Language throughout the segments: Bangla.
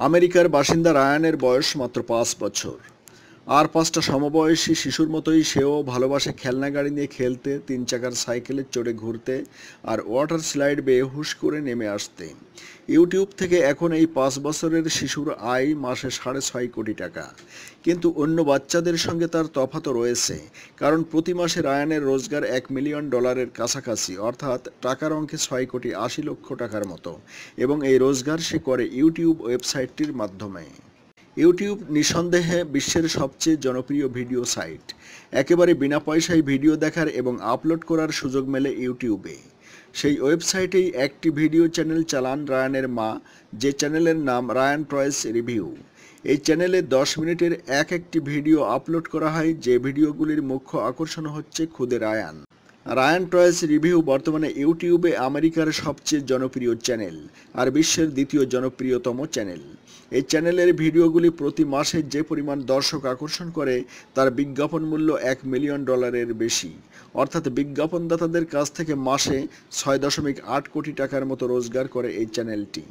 আমেরিকার বাসিন্দা রায়ানের বয়স মাত্র পাঁচ বছর। আর পাঁচটা সমবয়সী শিশুর মতোই সেও ভালোবাসে খেলনা গাড়ি নিয়ে খেলতে, তিন চাকার সাইকেলে চড়ে ঘুরতে আর ওয়াটার স্লাইড বেয়ে হুশ করে নেমে আসতে। ইউটিউব থেকে এখন এই পাঁচ বছরের শিশুর আয় মাসে সাড়ে ছয় কোটি টাকা। কিন্তু অন্য বাচ্চাদের সঙ্গে তার তফাতও রয়েছে, কারণ প্রতি মাসে রায়ানের রোজগার এক মিলিয়ন ডলারের কাছাকাছি, অর্থাৎ টাকার অঙ্কে ছয় কোটি আশি লক্ষ টাকার মতো। এবং এই রোজগার সে করে ইউটিউব ওয়েবসাইটটির মাধ্যমে। ইউটিউব নিঃসন্দেহে বিশ্বের সবচেয়ে জনপ্রিয় ভিডিও সাইট। একেবারে বিনা পয়সায় ভিডিও দেখার এবং আপলোড করার সুযোগ মেলে ইউটিউবে। সেই ওয়েবসাইটেই একটি ভিডিও চ্যানেল চালান রায়ানের মা, যে চ্যানেলের নাম রায়ান টয়েস রিভিউ। এই চ্যানেলে দশ মিনিটের এক একটি ভিডিও আপলোড করা হয়, যে ভিডিওগুলির মুখ্য আকর্ষণ হচ্ছে খুদে রায়ান। রায়ান টয়েস রিভিউ বর্তমানে ইউটিউবে আমেরিকার সবচেয়ে জনপ্রিয় চ্যানেল আর বিশ্বের দ্বিতীয় জনপ্রিয়তম চ্যানেল। এই চ্যানেলের ভিডিওগুলি প্রতি মাসে যে পরিমাণ দর্শক আকর্ষণ করে, তার বিজ্ঞাপন মূল্য এক মিলিয়ন ডলারের বেশি। অর্থাৎ বিজ্ঞাপনদাতাদের কাছ থেকে মাসে ছয় দশমিক আট কোটি টাকার মতো রোজগার করে এই চ্যানেলটি।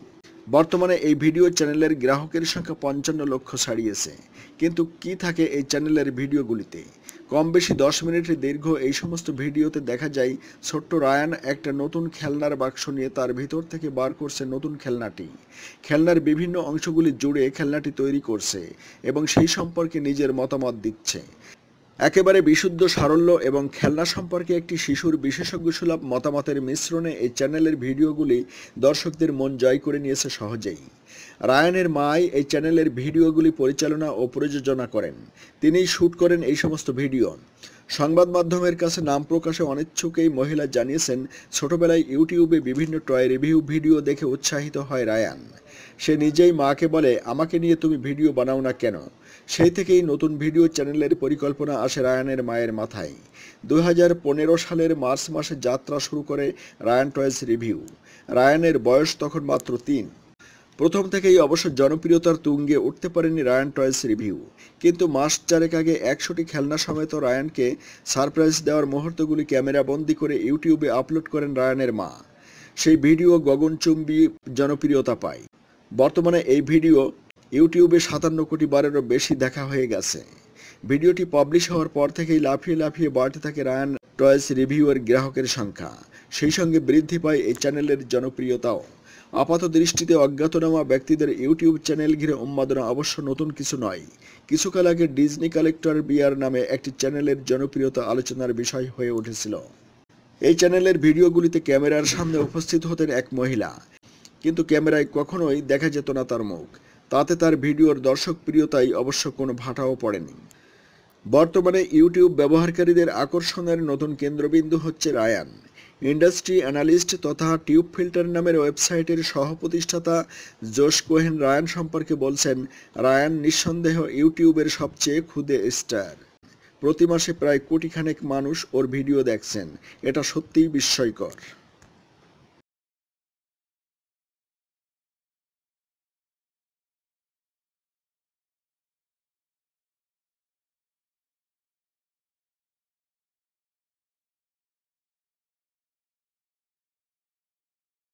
বর্তমানে এই ভিডিও চ্যানেলের গ্রাহকের সংখ্যা পঞ্চান্ন লক্ষ ছাড়িয়েছে। কিন্তু কি থাকে এই চ্যানেলের ভিডিওগুলিতে? কম বেশি দশ মিনিটের দীর্ঘ এই সমস্ত ভিডিওতে দেখা যায়, ছোট্ট রায়ান একটা নতুন খেলনার বাক্স নিয়ে তার ভিতর থেকে বার করছে নতুন খেলনাটি। খেলনার বিভিন্ন অংশগুলি জুড়ে খেলনাটি তৈরি করছে এবং সেই সম্পর্কে নিজের মতামত দিচ্ছে। একেবারে বিশুদ্ধ সারল্য এবং খেলনা সম্পর্কে একটি শিশুর বিশেষজ্ঞ সুলভ মতামতের মিশ্রণে এই চ্যানেলের ভিডিওগুলি দর্শকদের মন জয় করে নিয়েছে সহজেই। রায়ানের মাই এই চ্যানেলের ভিডিওগুলি পরিচালনা ও প্রযোজনা করেন। তিনিই শ্যুট করেন এই সমস্ত ভিডিও। সংবাদ মাধ্যমের কাছে নাম প্রকাশে অনিচ্ছুক এই মহিলা জানিয়েছেন, ছোটবেলায় ইউটিউবে বিভিন্ন টয় রিভিউ ভিডিও দেখে উৎসাহিত হয় রায়ান। সে নিজেই মাকে বলে, আমাকে নিয়ে তুমি ভিডিও বানাও না কেন? সেই থেকেই নতুন ভিডিও চ্যানেলের পরিকল্পনা আসে রায়ানের মায়ের মাথায়। দু হাজার পনেরো সালের মার্চ মাসে যাত্রা শুরু করে রায়ান টয়েস রিভিউ। রায়ানের বয়স তখন মাত্র তিন। প্রথম থেকেই অবশ্য জনপ্রিয়তার তুঙ্গে উঠতে পারেনি রায়ান টয়েস রিভিউ। কিন্তু মাস চারেক আগে একশোটি খেলনা সমেত রায়ানকে সারপ্রাইজ দেওয়ার মুহূর্তগুলি ক্যামেরা বন্দি করে ইউটিউবে আপলোড করেন রায়ানের মা। সেই ভিডিও গগনচুম্বী জনপ্রিয়তা পায়। বর্তমানে এই ভিডিও ইউটিউবে সাতান্ন কোটি বারেরও বেশি দেখা হয়ে গেছে। ভিডিওটি পাবলিশ হওয়ার পর থেকেই লাফিয়ে লাফিয়ে বাড়তে থাকে রায়ান টয়েস রিভিউয়ের গ্রাহকের সংখ্যা। সেই সঙ্গে বৃদ্ধি পায় এই চ্যানেলের জনপ্রিয়তাও। আপাত দৃষ্টিতে অজ্ঞাতনামা ব্যক্তিদের ইউটিউব চ্যানেল ঘিরে উন্মাদনা অবশ্য নতুন কিছু নয়। কিছুকাল আগে ডিজনি কালেক্টর বিয়ার নামে একটি চ্যানেলের জনপ্রিয়তা আলোচনার বিষয় হয়ে উঠেছিল। এই চ্যানেলের ভিডিওগুলিতে ক্যামেরার সামনে উপস্থিত হতেন এক মহিলা। কিন্তু ক্যামেরায় কখনোই দেখা যেত না তার মুখ। তাতে তার ভিডিওর দর্শক প্রিয়তাই অবশ্য কোনো ভাটাও পড়েনি। বর্তমানে ইউটিউব ব্যবহারকারীদের আকর্ষণের নতুন কেন্দ্রবিন্দু হচ্ছে রায়ান। ইন্ডাস্ট্রি অ্যানালিস্ট তথা টিউব ফিল্টার নামের ওয়েবসাইটের সহপ্রতিষ্ঠাতা জোশ কোহেন রায়ান সম্পর্কে বলছেন, রায়ান নিঃসন্দেহ ইউটিউবের সবচেয়ে ক্ষুদে স্টার। প্রতি মাসে প্রায় কোটিখানেক মানুষ ওর ভিডিও দেখছেন। এটা সত্যিই বিস্ময়কর।